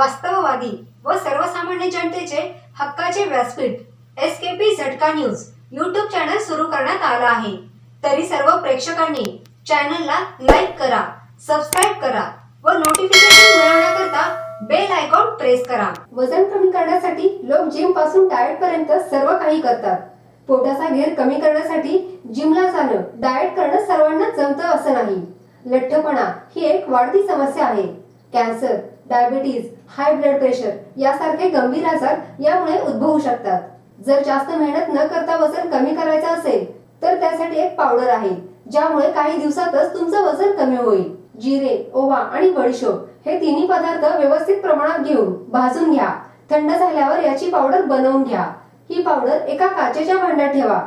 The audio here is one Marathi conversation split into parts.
वास्तववादी व सर्वसामान्य जनतेचे हक्काचे व्यासपीठ एस के पी झटका न्यूज यूट्यूब चॅनल सुरू करण्यात आला आहे. तरी सर्व प्रेक्षकांनी चॅनलला लाईक करा सबस्क्राईब करा व नोटिफिकेशन मिळवण्याकरता बेल आयकॉन प्रेस करा. वजन कमी करण्यासाठी लोक जिमपासून डाएट पर्यंत सर्व काही करतात. पोटाचा घेर कमी करण्यासाठी जिमला जाणं डाएट करणं सर्वांना जमतं असं नाही. लठ्ठपणा ही एक वाढती समस्या आहे. Cancer diabetes high blood pressure यासारखे गंभीर आजार यामुळे उद्भवू शकतात. जर जास्त मेहनत न करता वजन कमी करायचं असेल तर त्यासाठी एक पावडर आहे ज्यामुळे काही दिवसातच तुमचं वजन कमी होईल. जिरे ओवा आणि बडीशोप हे तिन्ही पदार्थ व्यवस्थित प्रमाणात घेऊन भाजून घ्या. थंड झाल्यावर याची पावडर बनवून घ्या. ही पावडर एका काचेच्या भांड्यात ठेवा.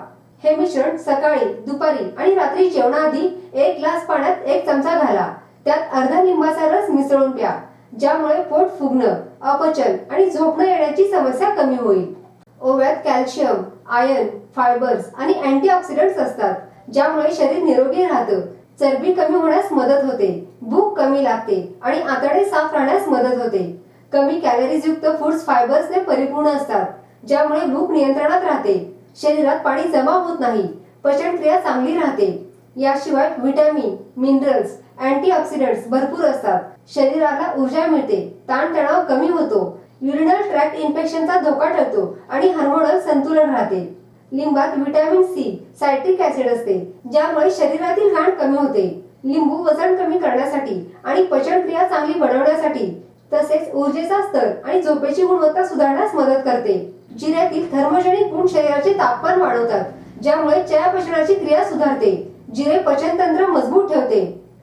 हे मिश्रण सकाळी दुपारी आणि रात्री जेवणाआधी एक ग्लास पाण्यात एक चमचा घाला. त्यात अर्धा लिंबाचा रस मिसळून प्या. ज्यामुळे पोट फुगणं अपचन आणि झोपणं येण्याची समस्या कमी होईल. ओव्यात कॅल्शियम आयर्न फायबर्स आणि अँटीऑक्सिडंट्स असतात ज्यामुळे शरीर निरोगी राहतं चरबी कमी होण्यास मदत होते भूक कमी लागते आणि आतडे साफ राहण्यास मदत होते. कमी कॅलरीज युक्त फूड्स फायबर्सने परिपूर्ण असतात ज्यामुळे भूक नियंत्रणात राहते शरीरात पाणी जमा होत नाही पचनक्रिया चांगली राहते. याशिवाय व्हिटॅमिन मिनरल्स अँटीऑक्सिडंट्स भरपूर असतात. शरीराला ऊर्जा मिळते ताणतणाव कमी होतो युरिनल ट्रॅक्ट इन्फेक्शनचा धोका टळतो आणि हार्मोनल संतुलन राहते. लिंबात व्हिटॅमिन सी सायट्रिक ऍसिड असते ज्यामुळे शरीरातील घाण कमी होते. लिंबू वजन कमी करण्यासाठी आणि पचनक्रिया चांगली बनवण्यासाठी तसेच ऊर्जेचा स्तर आणि झोपेची गुणवत्ता सुधारण्यास मदत करते. जिऱ्यातील थर्मोजेनिक गुण शरीराचे तापमान वाढवतात. ज्यामुळे चयापचनाची क्रिया सुधारते जिरे पचनतंत्र मजबूत ठेवते.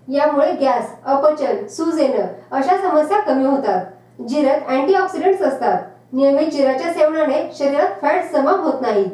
यामुळे गॅस अपचन सूज येणं अशा समस्या कमी होतात. जिऱ्यात अँटीऑक्सिडंट्स असतात. नियमित जिऱ्याच्या सेवनाने शरीरात फॅट जमा होत नाही